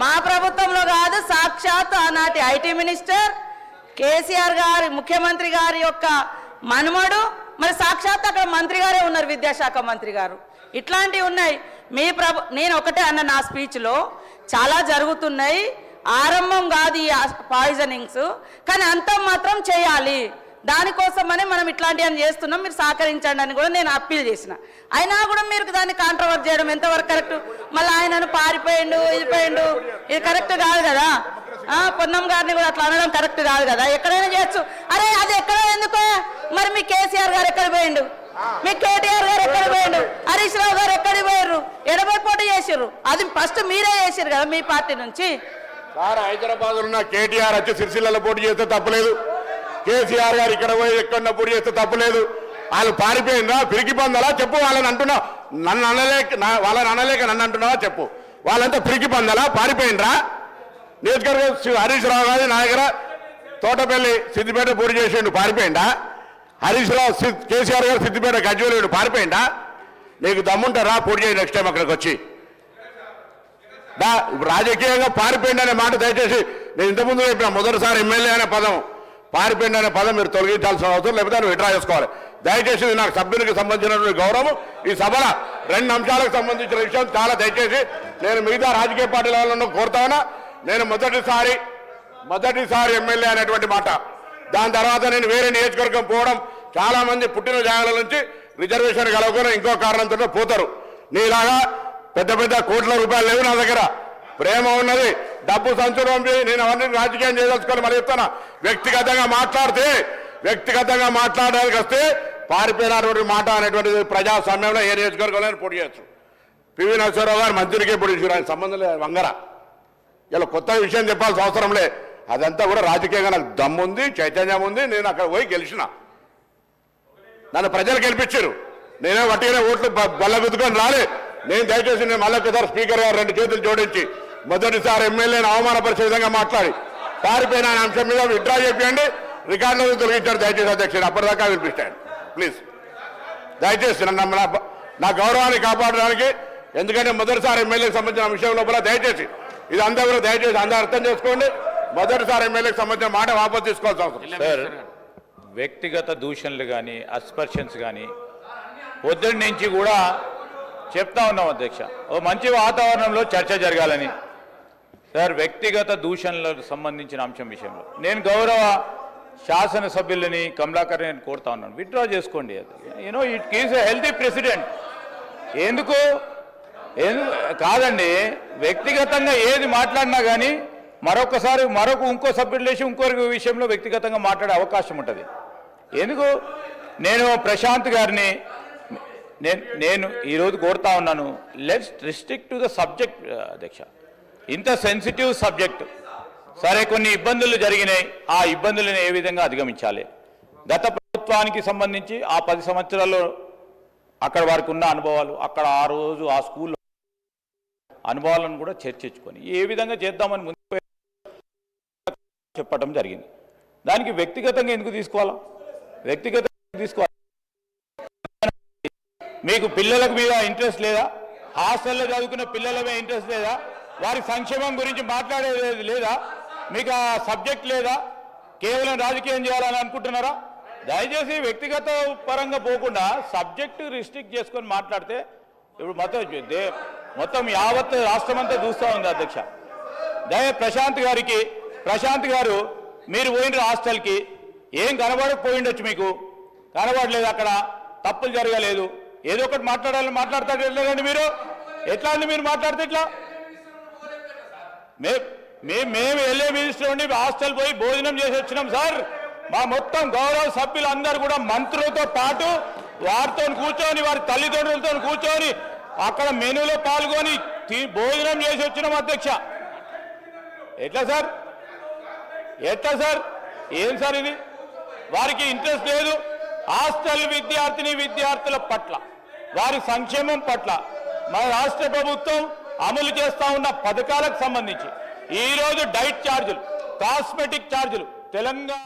మా ప్రభుత్వంలో కాదు సాక్షాత్ ఆనాటి ఐటీ మినిస్టర్ కేసీఆర్ గారి ముఖ్యమంత్రి గారి యొక్క మనుమడు మరి సాక్షాత్ అక్కడ మంత్రి గారే ఉన్నారు విద్యాశాఖ మంత్రి గారు. ఇట్లాంటివి ఉన్నాయి. మీ ప్రభు నేను ఒకటే అన్న నా స్పీచ్లో చాలా జరుగుతున్నాయి. ఆరంభం కాదు ఈ పాయిజనింగ్స్ కానీ అంతం మాత్రం చేయాలి. దానికోసమని మనం ఇట్లాంటివన్నీ చేస్తున్నాం? మీరు సహకరించండి అని కూడా నేను అప్పీల్ చేసిన. అయినా కూడా మీరు దాన్ని కాంట్రవర్ట్ చేయడం ఎంతవరకు కరెక్ట్ మళ్ళీ ఆయనను పారిపోయిండు ఇది పోయిండు ఇది కరెక్ట్ కాదు కదా? పొన్నం గారిని కూడా అట్లా అనడం కరెక్ట్ కాదు కదా? ఎక్కడైనా చేయొచ్చు. అరే అది ఎక్కడ ఎందుకో? మరి మీ కేసీఆర్ గారు ఎక్కడ పోయిండు? మీ కేటీఆర్ గారు ఎక్కడ పోయిండు? హరీష్ రావు గారు ఎక్కడ పోయారు ఎడబై పోటీ చేసారు అది ఫస్ట్ మీరే చేసారు కదా మీ పార్టీ నుంచి? సార్ హైదరాబాద్ ఉన్న కేటీఆర్ వచ్చి సిరిసిల్లలో పోటీ చేస్తే తప్పలేదు. కేసీఆర్ గారు ఇక్కడ పోయి ఎక్కడ పోటీ చేస్తే తప్పలేదు వాళ్ళు పారిపోయిందా? పిరికి పొందాలా? చెప్పు వాళ్ళని అంటున్నావు నన్ను అనలేక నా- వాళ్ళని అనలేక నన్ను అంటున్నావా? చెప్పు. వాళ్ళంతా పిరికి పొందాలా? పారిపోయిండ్రా? నియోజకవర్గం శ్రీ హరీష్ రావు గారి నా దగ్గర తోటపల్లి సిద్దిపేట పూర్తి చేసిండు పారిపోయిండా హరీష్ రావు కేసీఆర్ గారు సిద్దిపేట గజ్వేలు పారిపోయిండా నీకు దమ్ముంటారా? పోటీ చేయి నెక్స్ట్ టైం అక్కడికి వచ్చి. రాజకీయంగా పారిపోయిండనే మాట దయచేసి నేను ఇంతకుముందు చెప్పిన మొదటిసారి ఎమ్మెల్యే అనే పదం. పారిపోయింది అనే పదం మీరు తొలగించాల్సిన అవసరం లేకపోతే దాన్ని విడ్రా చేసుకోవాలి. దయచేసి నాకు సభ్యునికి సంబంధించినటువంటి గౌరవం. ఈ సభల రెండు అంశాలకు సంబంధించిన విషయం చాలా దయచేసి నేను మిగతా రాజకీయ పార్టీల వాళ్ళను కోరుతానా నేను మొదటిసారి మొదటిసారి ఎమ్మెల్యే అనేటువంటి మాట. దాని తర్వాత నేను వేరే నియోజకవర్గం పోవడం చాలా మంది పుట్టిన జాగాల నుంచి రిజర్వేషన్ కలవకుండా ఇంకో కారణంతో పోతారు. నీలాగా పెద్ద పెద్ద కోట్ల రూపాయలు లేవు నా దగ్గర. ప్రేమ ఉన్నది. డబ్బు సంచరం నేను అవన్నీ రాజకీయం చేయదలుచుకొని మరి చెప్తాను వ్యక్తిగతంగా మాట్లాడితే వ్యక్తిగతంగా మాట్లాడడానికి వస్తే పారిపోయినటువంటి మాట అనేటువంటిది ప్రజాస్వామ్యంలో ఏ నియోజకవర్గంలో పోటీ చేయొచ్చు. పివి నరసింహరావు గారు మంత్రికే పోటీ చేశారు. ఆయన సంబంధం లేదు వంగర. ఇలా కొత్త విషయం చెప్పాల్సిన అవసరం లే. అదంతా కూడా రాజకీయంగా నాకు దమ్ముంది చైతన్యం ఉంది. నేను అక్కడ పోయి గెలిచిన. నన్ను ప్రజలు గెలిపించారు. నేనే వట్టిగానే ఓట్లు బ- బల్ల గుద్దుకొని రాలే. నేను దయచేసి నేను మళ్ళీ స్పీకర్ గారు రెండు చేతులు జోడించి మొదటిసారి ఎమ్మెల్యేని అవమానపరిచే విధంగా మాట్లాడి పారిపోయిన ఆయన అంశం మీద విడ్రా చేయండి రికార్డులను తొలగించారు దయచేసి అధ్యక్షుడు. అప్పటిదాకా వినిపిస్తాను ప్లీజ్ దయచేసి నన్ను నా నా గౌరవాన్ని కాపాడడానికి ఎందుకంటే మొదటిసారి ఎమ్మెల్యేకి సంబంధించిన విషయం లోపల దయచేసి ఇది అందరూ కూడా దయచేసి అందరూ అర్థం చేసుకోండి. మొదటిసారి ఎమ్మెల్యేకి సంబంధించిన మాట వాపసు తీసుకోవాల్సిన అవసరం సార్ వ్యక్తిగత దూషణలు కానీ అస్పర్షన్స్ కానీ పొద్దున్న నుంచి కూడా చెప్తా ఉన్నాం అధ్యక్ష. ఓ మంచి వాతావరణంలో చర్చ జరగాలని సార్ వ్యక్తిగత దూషణలకు సంబంధించిన అంశం విషయంలో. నేను గౌరవ శాసనసభ్యులని కమలాకర్ నేను కోరుతా ఉన్నాను. విత్డ్రా చేసుకోండి అది. You know it keeps a healthy president ఎందుకు? కాదండి. వ్యక్తిగతంగా ఏది మాట్లాడినా కానీ మరొకసారి మరొక ఇంకో సభ్యుడు లేచి ఇంకొక విషయంలో వ్యక్తిగతంగా మాట్లాడే అవకాశం ఉంటుంది. ఎందుకు? నేను ప్రశాంత్ గారిని నేను నేను ఈరోజు కోరుతా ఉన్నాను. Let's restrict to the subject అధ్యక్ష. ఇంత సెన్సిటివ్ సబ్జెక్ట్ సరే కొన్ని ఇబ్బందులు జరిగినాయి. ఆ ఇబ్బందులను ఏ విధంగా అధిగమించాలి? గత ప్రభుత్వానికి సంబంధించి ఆ పది సంవత్సరాల్లో అక్కడ వారికి ఉన్న అనుభవాలు అక్కడ ఆ రోజు ఆ స్కూల్లో అనుభవాలను కూడా చర్చించుకొని ఏ విధంగా చేద్దామని ముందు చెప్పడం జరిగింది. దానికి వ్యక్తిగతంగా ఎందుకు తీసుకోవాలా? వ్యక్తిగతంగా ఎందుకు తీసుకోవాలి? మీకు పిల్లలకు మీద ఇంట్రెస్ట్ లేదా? హాస్టల్లో చదువుకున్న పిల్లల మీద ఇంట్రెస్ట్ లేదా? వారి సంక్షేమం గురించి మాట్లాడేది లేదా? మీకు ఆ సబ్జెక్ట్ లేదా? కేవలం రాజకీయం చేయాలని అనుకుంటున్నారా? దయచేసి వ్యక్తిగత పరంగా పోకుండా సబ్జెక్టు రిస్ట్రిక్ట్ చేసుకొని మాట్లాడితే ఇప్పుడు మొత్తం మొత్తం యావత్ రాష్ట్రం అంతా చూస్తూ ఉంది అధ్యక్ష. దయ ప్రశాంత్ గారికి ప్రశాంత్ గారు మీరు పోయిన హాస్టల్కి ఏం కనబడకపోయిండొచ్చు మీకు? కనబడలేదు అక్కడ తప్పులు జరగలేదు. ఏదో ఒకటి మాట్లాడాలని మాట్లాడతాడు లేదండి మీరు? ఎట్లా అండి మీరు మాట్లాడితే ఎట్లా మే మే- మేము వెళ్ళే మినిస్టర్ ఉండి హాస్టల్ పోయి భోజనం చేసి వచ్చినాం సార్. మా మొత్తం గౌరవ సభ్యులందరూ కూడా మంత్రులతో పాటు వారితో కూర్చొని వారి తల్లిదండ్రులతో కూర్చొని అక్కడ మెనూలో పాల్గొని భోజనం చేసి వచ్చినాం అధ్యక్ష. ఎట్లా సార్? ఎట్లా సార్? ఏం సార్ ఇది? వారికి ఇంట్రెస్ట్ లేదు. హాస్టల్ విద్యార్థిని విద్యార్థుల పట్ల వారి సంక్షేమం పట్ల. మన రాష్ట్ర ప్రభుత్వం అమలు చేస్తా ఉన్న పథకాలకు సంబంధించి ఈరోజు డైట్ ఛార్జీలు కాస్మెటిక్ ఛార్జీలు తెలంగాణ